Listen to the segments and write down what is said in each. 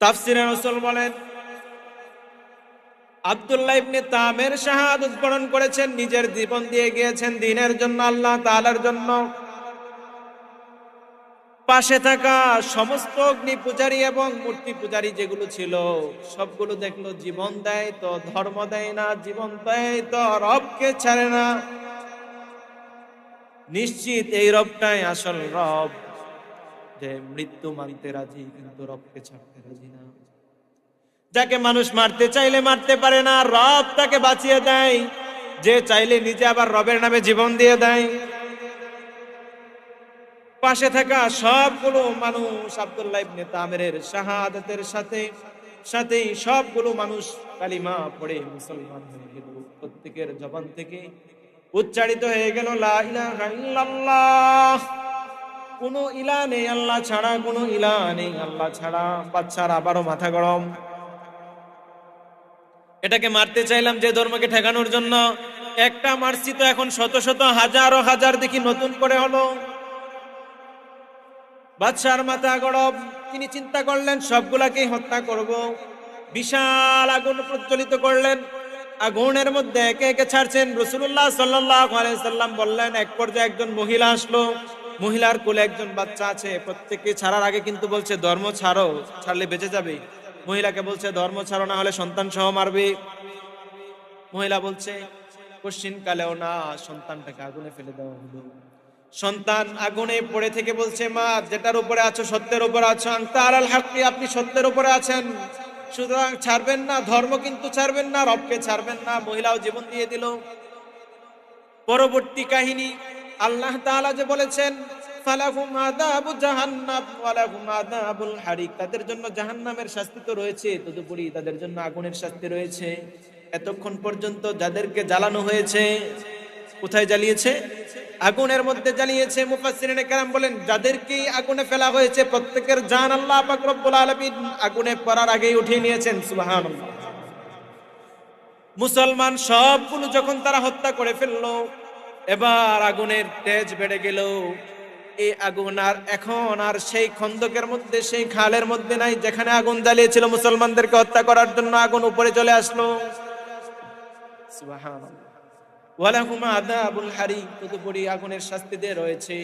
তাফসিরে রসুল বলেন, আব্দুল্লাহ ইবনে তামের শাহাদত বরণ করেছেন, নিজের জীবন দিয়ে গিয়েছেন দিনের জন্য, আল্লাহ তাআলার জন্য। পাশে থাকা সমস্ত অগ্নি পূজারী এবং মূর্তি পূজারী যেগুলো ছিল, সবগুলো দেখল জীবন দেয় তো, ধর্ম দেয় না, জীবন দেয় তো, রবকে ছাড়ে না। নিশ্চিত এই রবটাই আসল রব। যে মৃত্যু মানতে রাজি, কিন্তু রবকে ছাড়তে রাজি না। যাকে মানুষ মারতে চাইলে মারতে পারে না, রব তাকে বাঁচিয়ে দেয়। যে চাইলে নিজে আবার রবের নামে জীবন দিয়ে দেয়। পাশে থাকা সবগুলো মানুষ আব্দুল্লাহ ইবনে তামেরের শাহাদাতের সাথে, সাথেই সবগুলো মানুষ কালিমা পড়ে মুসলমান হয়ে গেল। প্রত্যেকের জবান থেকে উচ্চারিত হয়ে গেল, লা ইলাহা ইল্লাল্লাহ। কোনো ইলা নেই, আল্লাহ ছাড়া কোনো ইলা নেই, আল্লাহ ছাড়া বাচ্চার আবারও মাথা গরম। এটাকে মারতে চাইলাম যে ধর্মকে ঠেকানোর জন্য। একটা মারছি তো এখন শত শত হাজারো হাজার দেখি নতুন করে হলো। বাদশার মাথা গরম, তিনি চিন্তা করলেন, সবগুলাকে হত্যা করব। বিশাল আগুন প্রজ্বলিত করলেন। আগুনের মধ্যে একে একে ছাড়ছেন। রসুল্লাহ সাল্লাম বললেন, এক পর্যায়ে একজন মহিলা আসলো। মহিলার কোলে একজন বাচ্চা আছে, প্রত্যেককে ছাড়ার আগে কিন্তু বলছে, ধর্ম ছাড়ো, ছাড়লে বেঁচে যাবে। মহিলাকে বলছে, ধর্ম ছাড়ো, না হলে সন্তান সহ মারবে। মহিলা বলছে কশ্চিন কালেও না, সন্তানটাকে আগুনে ফেলে দেওয়া হলো। সন্তান আগুনে পড়ে থেকে বলছে, মা, যেটার উপরে আছো, সত্যের উপরে আছো তার আল হাক্কি, আপনি সত্যের উপরে আছেন। সুতরাং ছাড়বেন না, ধর্ম কিন্তু ছাড়বেন না, রবকে ছাড়বেন না। মহিলাও জীবন দিয়ে দিল। পরবর্তী কাহিনী আল্লাহ যে বলেছেন তাদের জন্য জাহান্নামের শাস্তি তো রয়েছে, তদুপরি তাদের জন্য আগুনের শাস্তি রয়েছে। এতক্ষণ পর্যন্ত যাদেরকে জ্বালানো হয়েছে, কোথায় জ্বালিয়েছে? আগুনের মধ্যে জ্বালিয়েছে। মুফাসসিরিনে কেরাম বলেন যাদেরকে আগুনে ফেলা হয়েছে, প্রত্যেকের জান আল্লাহ পাক রব্বুল আলামিন আগুনে পড়ার আগেই উঠিয়ে নিয়েছেন। সুবহানাল্লাহ। মুসলমান সবগুলো যখন তারা হত্যা করে ফেলল এবার আগুনের তেজ বেড়ে গেল। এই আগুন আর এখন আর সেই খন্দকের মধ্যে, সেই খালের মধ্যে নাই যেখানে আগুন জ্বালিয়েছিল মুসলমানদেরকে হত্যা করার জন্য আগুন উপরে চলে আসলো। তদুপরি আগুনের রয়েছে।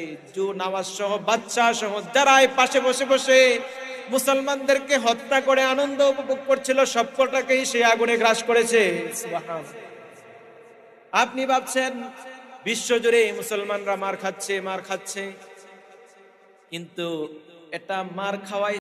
বাচ্চা সহ পাশে বসে বসে মুসলমানদেরকে হত্যা করে আনন্দ উপভোগ করছিল, সবকটাকেই আগুনে গ্রাস করেছে। আপনি ভাবছেন বিশ্বজুড়ে মুসলমানরা মার খাচ্ছে মার খাচ্ছে। কিন্তু এটা মার খাওয়াই